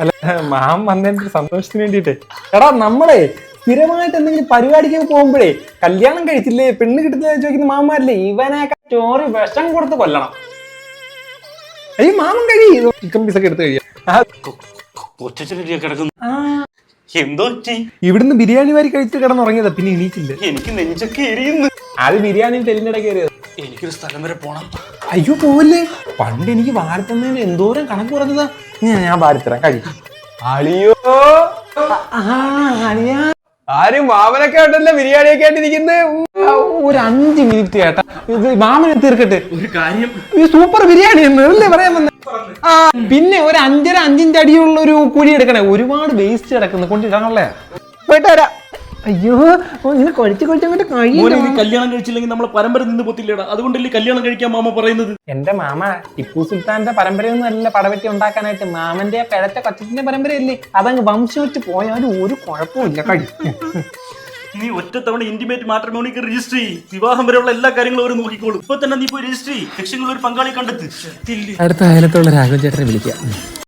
അല്ല മാം വന്നതിന്റെ സന്തോഷത്തിന് വേണ്ടിട്ട് എടാ നമ്മളെ സ്ഥിരമായിട്ട് എന്തെങ്കിലും പരിപാടിക്ക് പോകുമ്പോഴേ കല്യാണം കഴിച്ചില്ലേ പെണ്ണ് കിട്ടുന്ന ചോദിക്കുന്ന മാമാരില്ലേ ഇവനൊക്കെ ചോറ് വിഷം കൊടുത്ത് കൊല്ലണം. അയ്യോ മാമൻ കഴിയും ചിക്കൻ പീസൊക്കെ എടുത്ത് കഴിയാം. എന്തോ ഇവിടുന്ന് ബിരിയാണി വാരി കഴിച്ച് കിടന്നുറങ്ങിയതാ പിന്നെ എണീറ്റില്ല. എനിക്ക് നെഞ്ചൊക്കെ എരിയുന്നു. അത് ബിരിയാണി തെല്ലിനിടെ കയറിയത് എനിക്കൊരു സ്ഥലം വരെ പോണം. അയ്യോ പോവല്ലേ? പണ്ട് എനിക്ക് വാരത്തുന്നതിന് എന്തോരം കണക്ക് പറഞ്ഞതാ? ഞാൻ ഞാൻ വാരത്തരാം കഴിക്കും. അളിയോ! ആ, അളിയാ. ആരും മാമനൊക്കെ ഉണ്ടല്ലോ ബിരിയാണിയൊക്കെ ആയിട്ടിരിക്കുന്നത് ഒരു അഞ്ച് മിനിറ്റ് ചേട്ടാ ഇത് മാമനെ തീർക്കട്ടെ. ഒരു കാര്യം. ഈ സൂപ്പർ ബിരിയാണി എന്ന് അല്ലേ പറയാൻ വന്നത് ആ പിന്നെ ഒരു അഞ്ചര അഞ്ചിന്റെ അടിയുള്ള ഒരു കുഴി എടുക്കണേ. ഒരുപാട് വേസ്റ്റ് കിടക്കുന്നു. കൊണ്ടിടാനുള്ള പോയിട്ട് വരാം. അയ്യോ ഇങ്ങനെ കൊഴിച്ച് കൊഴിച്ച് അങ്ങോട്ട് കഴിയില്ല മോനെ കല്യാണം കഴിച്ചില്ലെങ്കിൽ നമ്മളെ പരമ്പര നിന്ന് പൊത്തില്ലടാ. അതുകൊണ്ടല്ലേ കല്യാണം കഴിക്കാൻ മാമ പറയുന്നത്? എന്റെ മാമ ടിപ്പു സുൽത്താന്റെ പരമ്പരയൊന്നും അല്ല പടവെട്ടി ഉണ്ടാക്കാനായിട്ട്. മാമന്റെ പിഴച്ച കൊച്ചത്തിന്റെ പരമ്പരയല്ലേ? അതങ്ങ് വംശവറ്റ് പോയാലും ഒരു കുഴപ്പമില്ല കഴി. നീ ഒറ്റ തവണ ഇന്റിമേറ്റ് മാട്രിമോണിക്ക് രജിസ്റ്റർ ചെയ്യ്. വിവാഹം വരെയുള്ള എല്ലാ കാര്യങ്ങളും അവർ നോക്കിക്കോളും. ഇപ്പൊ തന്നെ നീ പോയി രജിസ്റ്റർ ചെയ്യ്. ലക്ഷ്യങ്ങൾ ഒരു പങ്കാളി കണ്ടെത്തി. അടുത്ത അയലത്തുള്ള രാഘവൻ ചേട്ടനെ വിളിക്കാം.